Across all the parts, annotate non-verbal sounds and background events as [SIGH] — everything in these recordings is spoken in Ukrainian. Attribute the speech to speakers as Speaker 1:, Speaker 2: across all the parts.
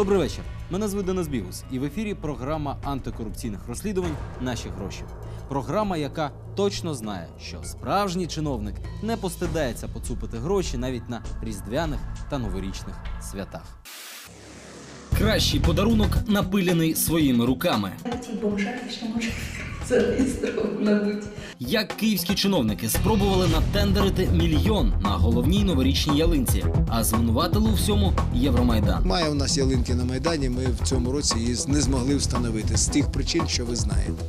Speaker 1: Добрий вечір. Мене звуть Денис Бігус, і в ефірі програма антикорупційних розслідувань Наші гроші. Програма, яка точно знає, що справжній чиновник не постидається поцупити гроші навіть на різдвяних та новорічних святах. Кращий подарунок напилений своїми руками.
Speaker 2: Бути.
Speaker 1: Як київські чиновники спробували натендерити мільйон на головній новорічній ялинці, а звинуватили у всьому Євромайдан.
Speaker 3: Має у нас ялинки на Майдані, ми в цьому році її не змогли встановити з тих причин, що ви знаєте.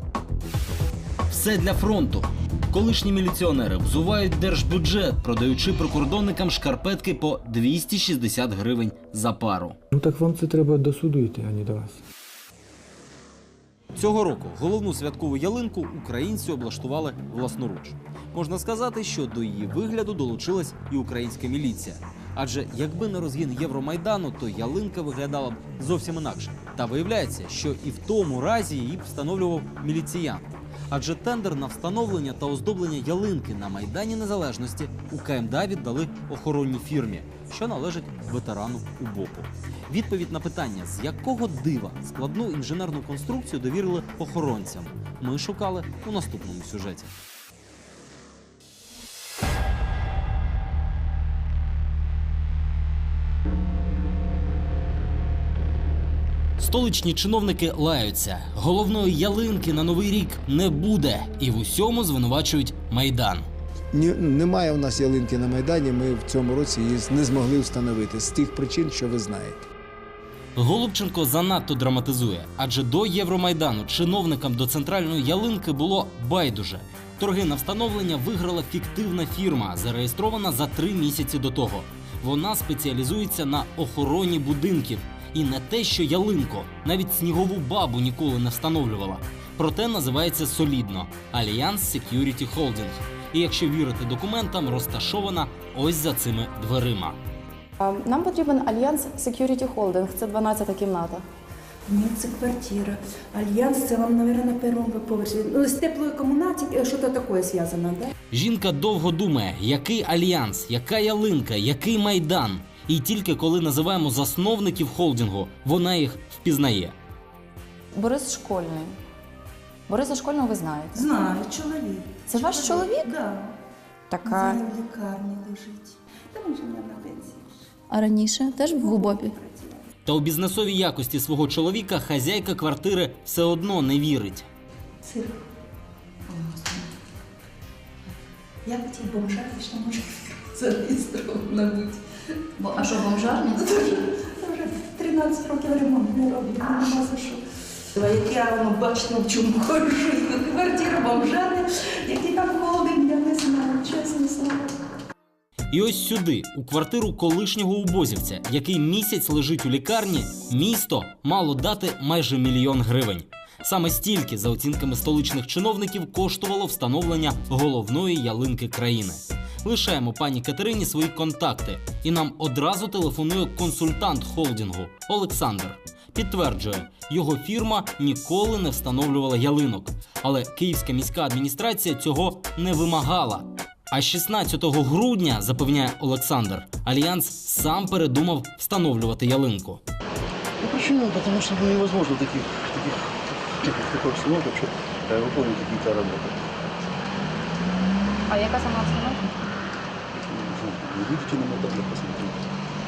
Speaker 1: Все для фронту. Колишні міліціонери взувають держбюджет, продаючи прикордонникам шкарпетки по 260 гривень за пару.
Speaker 4: Ну так вам це треба до суду йти, а не до вас.
Speaker 1: Цього року головну святкову ялинку українці облаштували власноруч. Можна сказати, що до її вигляду долучилась і українська міліція. Адже якби не розгін Євромайдану, то ялинка виглядала б зовсім інакше. Та виявляється, що і в тому разі її б встановлював міліціянт. Адже тендер на встановлення та оздоблення ялинки на Майдані Незалежності у КМДА віддали охоронній фірмі, що належить ветерану УБОПу. Відповідь на питання, з якого дива складну інженерну конструкцію довірили охоронцям, ми шукали у наступному сюжеті. Столичні чиновники лаються. Головної ялинки на новий рік не буде, і в усьому звинувачують майдан.
Speaker 3: Ні, немає у нас ялинки на Майдані, ми в цьому році її не змогли встановити з тих причин, що ви знаєте.
Speaker 1: Голубченко занадто драматизує, адже до Євромайдану чиновникам до центральної ялинки було байдуже. Торги на встановлення виграла фіктивна фірма, зареєстрована за три місяці до того. Вона спеціалізується на охороні будинків. І не те, що ялинко, навіть снігову бабу ніколи не встановлювала. Проте називається солідно Альянс Security Holding. І якщо вірити документам, розташована ось за цими дверима.
Speaker 5: Нам потрібен альянс Security Holding, це 12 кімната.
Speaker 2: Ні, це квартира. Альянс, це вам, мабуть, на першому поверсі. Ну, з теплої комунатики, що то таке зв'язано, да?
Speaker 1: Жінка довго думає, який альянс, яка ялинка, який майдан. І тільки коли називаємо засновників холдингу, вона їх впізнає.
Speaker 5: Борис Школьний. Бориса Школьного ви знаєте.
Speaker 2: Знаю, чоловік.
Speaker 5: Це ваш чоловік?
Speaker 2: Да.
Speaker 5: Така.
Speaker 2: Зараз в лікарні лежить. Та він же не на пенсії.
Speaker 5: А раніше теж в УБОПі.
Speaker 1: Та у бізнесовій якості свого чоловіка хазяйка квартири все одно не вірить.
Speaker 2: Сир. Як ті бомжаки, що може [LAUGHS] зареєстровано бути?
Speaker 5: Бо, а що, бомжарня?
Speaker 2: Це вже 13 років ремонт не роблять, ну, нема за що. Як я воно бачно в чому ходжу, квартира бомжани, який там холодильник, я не знаю, чесне слово.
Speaker 1: І ось сюди, у квартиру колишнього убозівця, який місяць лежить у лікарні, місто мало дати майже мільйон гривень. Саме стільки, за оцінками столичних чиновників, коштувало встановлення головної ялинки країни Лишаємо пані Катерині свої контакти, і нам одразу телефонує консультант холдингу Олександр. Підтверджує, його фірма ніколи не встановлювала ялинок, але Київська міська адміністрація цього не вимагала. А 16 грудня, запевняє Олександр, Альянс сам передумав встановлювати ялинку.
Speaker 6: Ну, почему? Потому что ну, невозможно в таких, таких, таких, такой обстановке вообще э, выполнить какие-то работы.
Speaker 5: А яка сама обстановка?
Speaker 6: Выйдите на модели, посмотрите.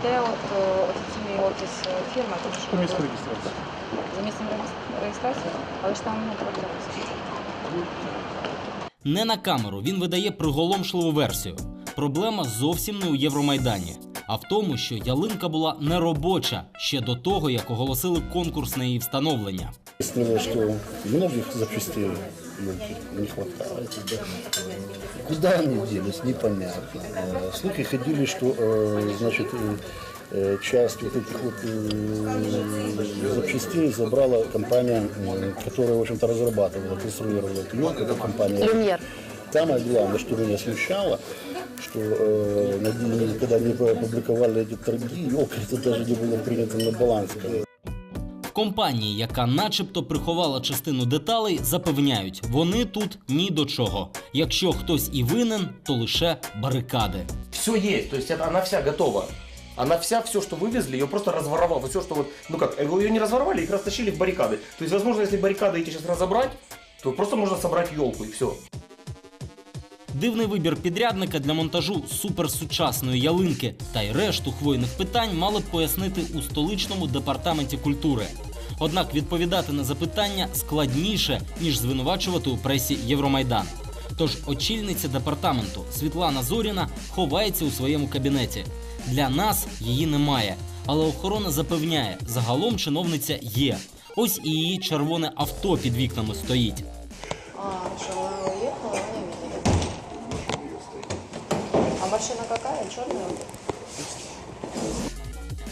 Speaker 5: Де от офіційний офіс фірми?
Speaker 6: По месту регистрации.
Speaker 5: За місцем реєстрації? Але ж там не
Speaker 1: Не на камеру він видає приголомшливу версію. Проблема зовсім не у Євромайдані, а в тому, що ялинка була неробоча ще до того, як оголосили конкурс на її встановлення.
Speaker 6: Многих запчастей елки не хватает. Куда они делись, непонятно. Э, Слухи ходили, что э, значит, э, э, часть вот этих вот э, запчастей забрала компания, э, которая, в общем-то, разрабатывала, конструировала эту елку, это компания
Speaker 5: Люм'єр.
Speaker 6: Самое главное, что меня смущало, что э, на день, когда они опубликовали эти торги, елка это даже не было принято на баланс.
Speaker 1: В компанії, яка начебто приховала частину деталей, запевняють, вони тут ні до чого. Якщо хтось і винен, то лише барикади.
Speaker 7: Все есть, то есть это, она вся готова. Она вся, все, что вывезли, ее просто разворовал. Вот все, что вот, ну как, ее не разворовали, их растащили в баррикады. То есть, возможно, если баррикады эти сейчас разобрать, то просто можно собрать елку и все.
Speaker 1: Дивний вибір підрядника для монтажу суперсучасної ялинки та й решту хвойних питань мали б пояснити у столичному департаменті культури. Однак відповідати на запитання складніше ніж звинувачувати у пресі Євромайдан. Тож очільниця департаменту Світлана Зоріна ховається у своєму кабінеті. Для нас її немає, але охорона запевняє, загалом чиновниця є. Ось і її червоне авто під вікнами стоїть.
Speaker 5: А, что она уехала, я не видела. А машина какая? Черная?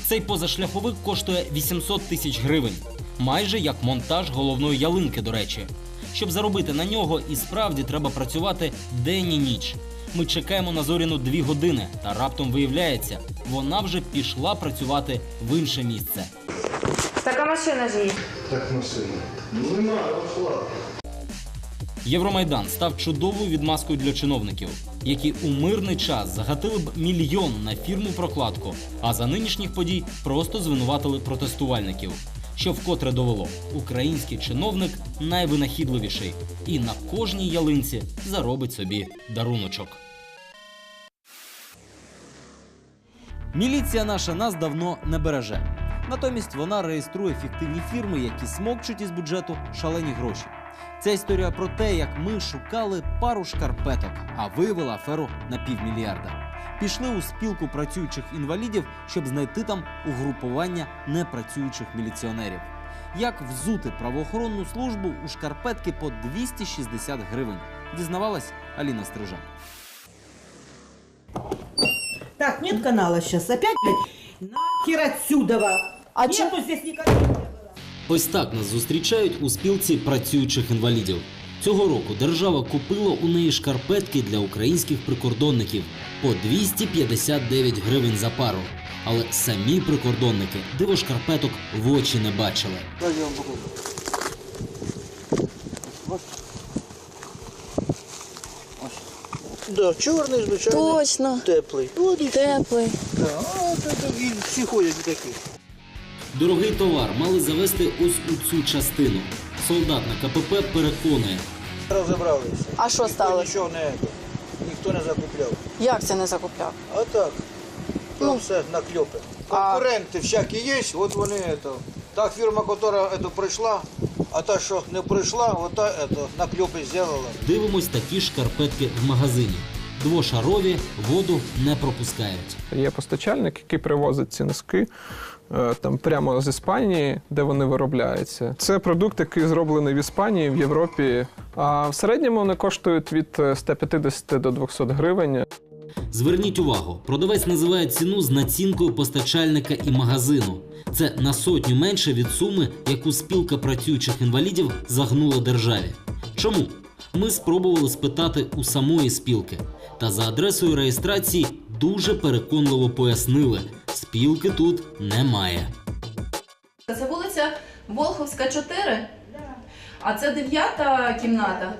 Speaker 1: Цей позашляховик коштує 800 тисяч гривень, майже як монтаж головної ялинки, до речі. Щоб заробити на нього, і справді треба працювати день і ніч. Ми чекаємо на зоріну дві години, та раптом виявляється, вона вже пішла працювати в інше місце.
Speaker 8: Така машина ж є.
Speaker 1: Євромайдан став чудовою відмазкою для чиновників, які у мирний час загатили б мільйон на фірму прокладку, а за нинішніх подій просто звинуватили протестувальників. Що вкотре довело, український чиновник найвинахідливіший і на кожній ялинці заробить собі даруночок. Міліція наша нас давно не береже. Натомість вона реєструє фіктивні фірми, які смокчуть із бюджету шалені гроші. Ця історія про те, як ми шукали пару шкарпеток, а виявили аферу на півмільярда. Пішли у спілку працюючих інвалідів, щоб знайти там угрупування непрацюючих міліціонерів. Як взути правоохоронну службу у шкарпетки по 260 гривень, дізнавалась Аліна Стрижак.
Speaker 9: Так, нет канала сейчас. Опять, блядь, нахер отсюда.
Speaker 5: А
Speaker 9: Нету здесь никого.
Speaker 1: Ось так нас зустрічають у спілці працюючих інвалідів. Цього року держава купила у неї шкарпетки для українських прикордонників по 259 гривень за пару. Але самі прикордонники диво шкарпеток в очі не бачили.
Speaker 6: Да, чорний, звичайно.
Speaker 5: Точно.
Speaker 6: Теплий.
Speaker 5: Теплий.
Speaker 6: Да, і всі ходять такі.
Speaker 1: Дорогий товар мали завести ось у цю частину. Солдат на КПП переконує,
Speaker 6: Розібралися.
Speaker 5: А що
Speaker 6: Ніхто
Speaker 5: сталося?
Speaker 6: Нічого не, ніхто не закупляв.
Speaker 5: Як це не закупляв?
Speaker 6: А так,
Speaker 5: Ну.
Speaker 6: там все накльопи.
Speaker 5: А-
Speaker 6: Конкуренти всякі є, от вони это, та фірма, яка это, прийшла, а та, що не прийшла, от та это, накльопи зробила.
Speaker 1: дивимось такі шкарпетки в магазині. Двошарові воду не пропускають.
Speaker 10: Є постачальник, який привозить ці носки е, там прямо з Іспанії, де вони виробляються. Це продукт, який зроблений в Іспанії, в Європі. А в середньому вони коштують від е, 150 до 200 гривень.
Speaker 1: Зверніть увагу, продавець називає ціну з націнкою постачальника і магазину. Це на сотню менше від суми, яку спілка працюючих інвалідів загнула державі. Чому? Ми спробували спитати у самої спілки. Та за адресою реєстрації дуже переконливо пояснили: спілки тут немає.
Speaker 11: Це вулиця Волховська, 4. А це дев'ята кімната.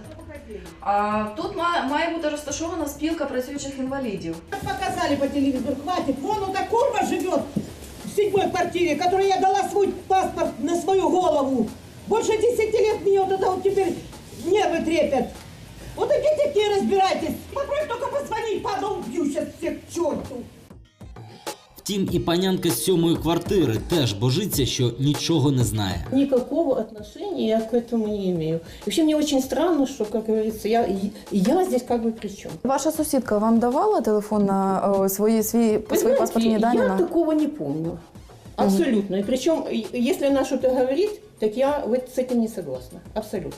Speaker 11: А тут має, має бути розташована спілка працюючих інвалідів.
Speaker 9: Показали по телевизору, хватит. Вон эта курва живет в седьмой квартире, которой я дала свой паспорт на свою голову. Больше десяти лет мне вот это вот теперь нервы трепят. Вот идите к ней разбирайтесь. Попробуй только позвонить, падла, убью сейчас всех к черту.
Speaker 1: Втім, і панянка з сьомої квартири теж божиться, що нічого не знає.
Speaker 12: Никакого отношения я к этому не имею. Вообще мне очень странно, что, как говорится, я, я здесь как бы при чем.
Speaker 5: Ваша сусідка вам давала телефон на о, свої, свої, свої
Speaker 12: Понимаете,
Speaker 5: паспортні дані?
Speaker 12: я
Speaker 5: на-
Speaker 12: такого не помню. Абсолютно. И причем, и- если она что-то говорит, так я вот с этим не согласна. Абсолютно.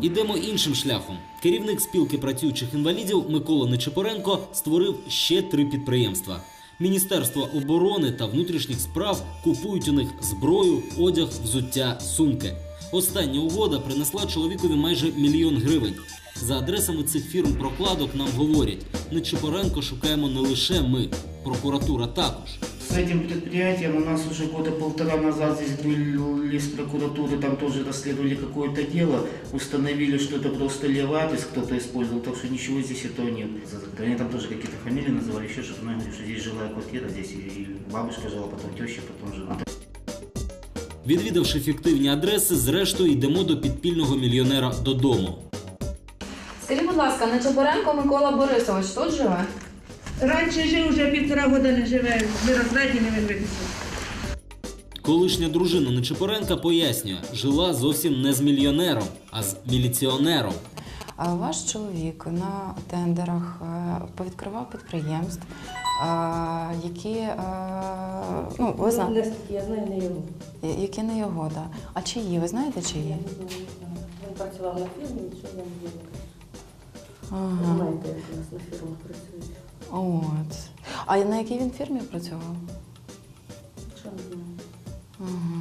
Speaker 1: Ідемо іншим шляхом. Керівник спілки працюючих інвалідів Микола Нечипоренко створив ще три підприємства. Міністерство оборони та внутрішніх справ купують у них зброю, одяг, взуття, сумки. Остання угода принесла чоловікові майже мільйон гривень. За адресами цих фірм прокладок нам говорять, Нечипоренко шукаємо не лише ми, прокуратура також.
Speaker 13: С этим предприятием у нас уже года полтора назад здесь были из прокуратуры, там тоже расследовали какое-то дело, установили, что это просто левый адрес кто-то использовал, так что ничего здесь этого нет. Они там тоже какие-то фамилии называли, еще что-то, но я говорю, что здесь жилая квартира, здесь и бабушка жила, потом теща, потом жена.
Speaker 1: Відвідавши фіктивні адреси, зрештою йдемо до підпільного мільйонера додому.
Speaker 11: Скажіть, будь ласка, Нечепоренко Микола Борисович тут живе?
Speaker 9: Раніше жив, вже півтора года не живе. Ми розраді не виглядися.
Speaker 1: Колишня дружина Нечипоренка пояснює, жила зовсім не з мільйонером, а з міліціонером.
Speaker 5: А ваш чоловік на тендерах е, повідкривав підприємств, е, які, е, ну, ви знаєте,
Speaker 12: Я знаю не його.
Speaker 5: які не його, да. А чиї? Ви знаєте чиї?
Speaker 12: Він працював на фірмі, я не
Speaker 5: Ага.
Speaker 12: Знаєте, як у нас на фірмах працюють.
Speaker 5: От. А на якій він фірмі працював?
Speaker 12: Що не знаю.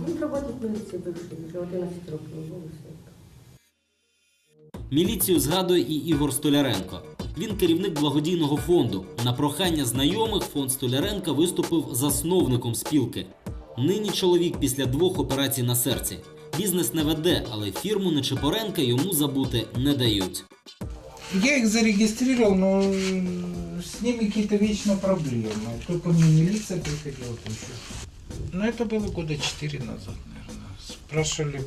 Speaker 12: Він в міліції бивший, вже 11 років було все.
Speaker 1: Міліцію згадує і Ігор Столяренко. Він керівник благодійного фонду. На прохання знайомих фонд Столяренка виступив засновником спілки. Нині чоловік після двох операцій на серці. Бізнес не веде, але фірму Нечипоренка йому забути не дають.
Speaker 14: Я их зарегистрировал, но с ними какие-то вечно проблемы. То ко мне милиция приходила, еще. Но это было года четыре назад, наверное. Спрашивали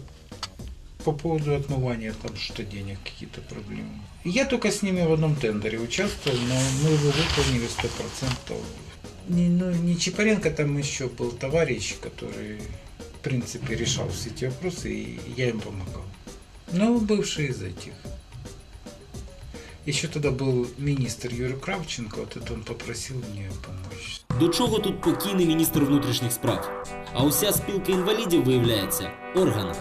Speaker 14: по поводу отмывания там что денег, какие-то проблемы. Я только с ними в одном тендере участвовал, но мы его выполнили сто процентов. Не, ну, не Чапаренко, там еще был товарищ, который, в принципе, решал все эти вопросы, и я им помогал. Ну, бывший из этих. Еще тогда был министр Юрий Кравченко, вот это он попросил мне помочь.
Speaker 1: До чого тут покійний міністр внутрішніх справ? А уся спілка інвалідів виявляється орган.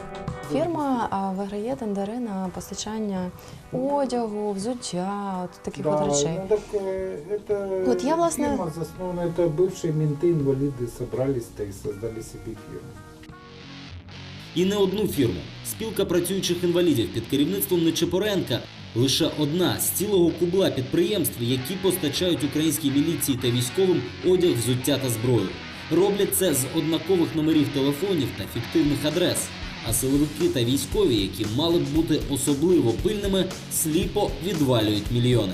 Speaker 5: Фірма а, виграє тендери на постачання одягу, взуття, от таких от речей.
Speaker 14: ну так э, это
Speaker 5: Вот я, власне-
Speaker 14: фирма заснована, это бывшие менты, инвалиды собрались-то и создали себе фирму.
Speaker 1: І не одну фірму. Спілка працюючих інвалідів під керівництвом Нечипоренка лише одна з цілого кубла підприємств, які постачають українській міліції та військовим одяг, взуття та зброю. Роблять це з однакових номерів телефонів та фіктивних адрес. А силовики та військові, які мали б бути особливо пильними, сліпо відвалюють мільйони.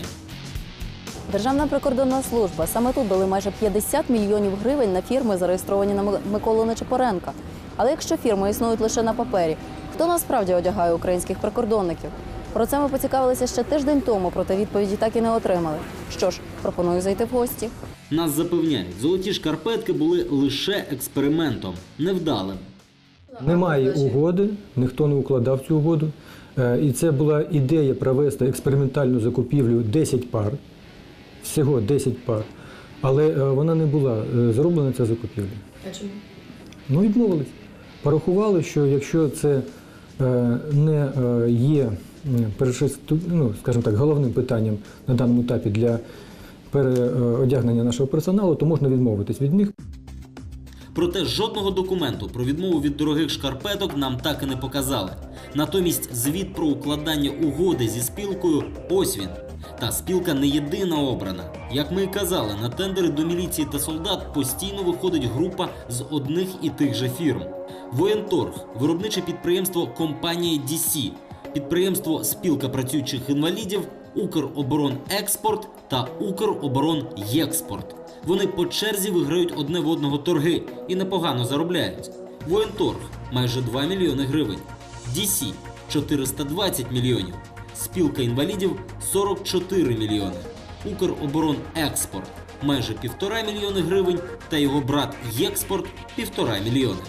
Speaker 15: Державна прикордонна служба саме тут дали майже 50 мільйонів гривень на фірми, зареєстровані на Ми- Миколу Нечипоренка. Але якщо фірми існують лише на папері, хто насправді одягає українських прикордонників? Про це ми поцікавилися ще тиждень тому, проте відповіді так і не отримали. Що ж, пропоную зайти в гості.
Speaker 1: Нас запевняють, золоті шкарпетки були лише експериментом, невдалим.
Speaker 4: Немає угоди, ніхто не укладав цю угоду. Е, І це була ідея провести експериментальну закупівлю 10 пар, всього 10 пар. Але е, вона не була е, зроблена ця закупівля.
Speaker 11: А чому?
Speaker 4: Ну, відмовились. Порахували, що якщо це не є ну, скажімо так, головним питанням на даному етапі для переодягнення нашого персоналу, то можна відмовитись від них.
Speaker 1: Проте жодного документу про відмову від дорогих шкарпеток нам так і не показали. Натомість звіт про укладання угоди зі спілкою ось він. Та спілка не єдина обрана. Як ми і казали, на тендери до міліції та солдат постійно виходить група з одних і тих же фірм. Воєнторг, виробниче підприємство компанія DC, підприємство Спілка працюючих інвалідів, Укроборонекспорт та Укроборонєкспорт. Вони по черзі виграють одне в одного торги і непогано заробляють. Воєнторг майже 2 мільйони гривень. DC 420 мільйонів. Спілка інвалідів 44 мільйони. Укроборонекспорт майже півтора мільйони гривень та його брат Єкспорт півтора мільйони.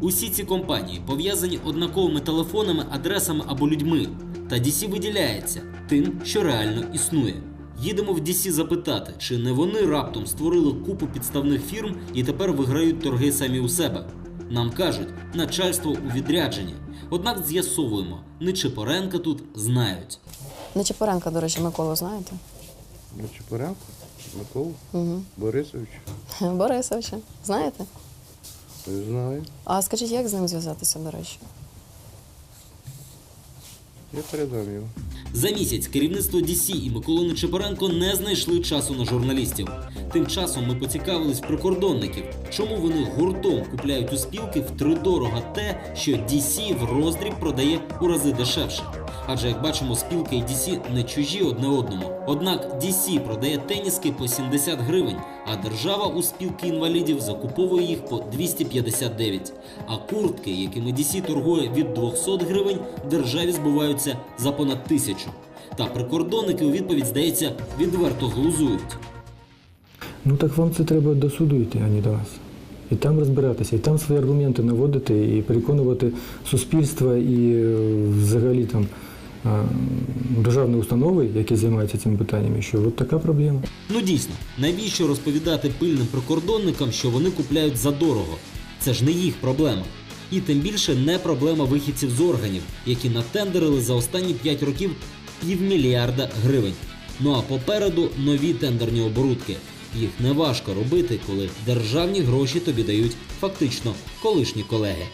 Speaker 1: Усі ці компанії пов'язані однаковими телефонами, адресами або людьми. Та DC виділяється тим, що реально існує. Їдемо в DC запитати, чи не вони раптом створили купу підставних фірм і тепер виграють торги самі у себе. Нам кажуть, начальство у відрядженні. Однак з'ясовуємо, Нечипоренка тут знають.
Speaker 5: Нечипоренка, до речі, Миколу знаєте?
Speaker 6: Чепуренко, Микола
Speaker 5: Угу.
Speaker 6: Борисович,
Speaker 5: Борисовича. Знаєте?
Speaker 6: Не знаю.
Speaker 5: А скажіть, як з ним зв'язатися, до речі?
Speaker 6: Я передам його.
Speaker 1: За місяць керівництво DC і Микола Нечепоренко не знайшли часу на журналістів. Тим часом ми поцікавились прикордонників, чому вони гуртом купляють у спілки втридорога те, що DC в роздріб продає у рази дешевше. Адже як бачимо, спілка і DC не чужі одне одному. Однак DC продає теніски по 70 гривень, а держава у спілки інвалідів закуповує їх по 259. А куртки, якими DC торгує від 200 гривень, державі збуваються за понад тисячу. Та прикордонники у відповідь, здається, відверто глузують.
Speaker 4: Ну так вам це треба до суду йти, а не до нас. І там розбиратися, і там свої аргументи наводити, і переконувати суспільство і е, взагалі там е, державні установи, які займаються цими питаннями, що от така проблема.
Speaker 1: Ну дійсно, навіщо розповідати пильним прикордонникам, що вони купляють задорого? Це ж не їх проблема. І тим більше не проблема вихідців з органів, які натендерили за останні 5 років півмільярда гривень. Ну а попереду нові тендерні оборудки. Їх не важко робити, коли державні гроші тобі дають фактично колишні колеги.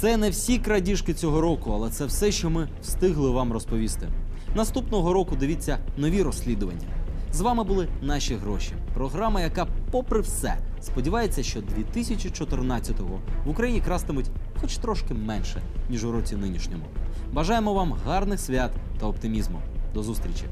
Speaker 1: Це не всі крадіжки цього року, але це все, що ми встигли вам розповісти. Наступного року дивіться нові розслідування. З вами були наші гроші. Програма, яка, попри все, сподівається, що 2014-го в Україні крастимуть хоч трошки менше, ніж у році нинішньому. Бажаємо вам гарних свят та оптимізму. До зустрічі!